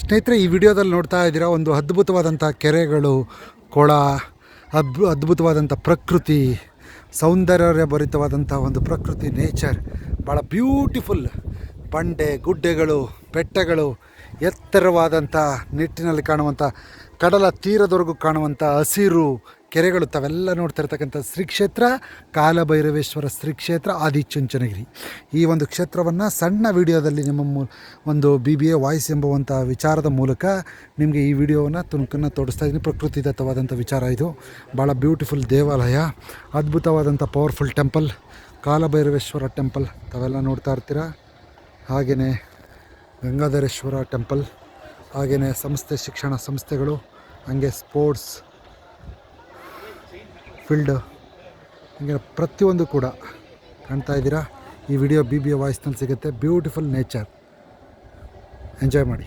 ಸ್ನೇಹಿತರೆ, ಈ ವಿಡಿಯೋದಲ್ಲಿ ನೋಡ್ತಾ ಇದ್ದೀರಾ ಒಂದು ಅದ್ಭುತವಾದಂಥ ಕೆರೆಗಳು, ಕೊಳ, ಅದ್ಭು ಅದ್ಭುತವಾದಂಥ ಪ್ರಕೃತಿ ಸೌಂದರ್ಯ ಭರಿತವಾದಂಥ ಒಂದು ಪ್ರಕೃತಿ ನೇಚರ್ ಭಾಳ ಬ್ಯೂಟಿಫುಲ್ ಬಂಡೆ, ಗುಡ್ಡೆಗಳು, ಬೆಟ್ಟಗಳು ಎತ್ತರವಾದಂಥ ನಿಟ್ಟಿನಲ್ಲಿ ಕಾಣುವಂಥ ಕಡಲ ತೀರದವರೆಗೂ ಕಾಣುವಂಥ ಹಸಿರು ಕೆರೆಗಳು ತಾವೆಲ್ಲ ನೋಡ್ತಾ ಇರ್ತಕ್ಕಂಥ ಶ್ರೀ ಕ್ಷೇತ್ರ, ಕಾಲಭೈರವೇಶ್ವರ ಶ್ರೀ ಕ್ಷೇತ್ರ, ಆದಿಚುಂಚನಗಿರಿ. ಈ ಒಂದು ಕ್ಷೇತ್ರವನ್ನು ಸಣ್ಣ ವಿಡಿಯೋದಲ್ಲಿ ನಿಮ್ಮ ಒಂದು ಬಿ ಬಿ ಎ ವಾಯ್ಸ್ ಎಂಬುವಂಥ ವಿಚಾರದ ಮೂಲಕ ನಿಮಗೆ ಈ ವಿಡಿಯೋವನ್ನು ತುಣುಕನ್ನು ತೋರಿಸ್ತಾ ಇದ್ದೀನಿ. ಪ್ರಕೃತಿದತ್ತವಾದಂಥ ವಿಚಾರ ಇದು. ಭಾಳ ಬ್ಯೂಟಿಫುಲ್ ದೇವಾಲಯ, ಅದ್ಭುತವಾದಂಥ ಪವರ್ಫುಲ್ ಟೆಂಪಲ್, ಕಾಲಭೈರವೇಶ್ವರ ಟೆಂಪಲ್ ತಾವೆಲ್ಲ ನೋಡ್ತಾ ಇರ್ತೀರಾ? ಹಾಗೆಯೇ ಗಂಗಾಧರೇಶ್ವರ ಟೆಂಪಲ್ ಹಾಗೆಯೇ ಸಂಸ್ಥೆ, ಶಿಕ್ಷಣ ಸಂಸ್ಥೆಗಳು, ಹಾಗೆ ಸ್ಪೋರ್ಟ್ಸ್ ಫೀಲ್ಡ್, ಹೀಗೆ ಪ್ರತಿಯೊಂದು ಕೂಡ ಕಾಣ್ತಾ ಇದ್ದೀರಾ. ಈ ವಿಡಿಯೋ ಬಿ ಬಿ ವಾಯ್ಸ್ನಲ್ಲಿ ಸಿಗುತ್ತೆ. ಬ್ಯೂಟಿಫುಲ್ ನೇಚರ್ ಎಂಜಾಯ್ ಮಾಡಿ.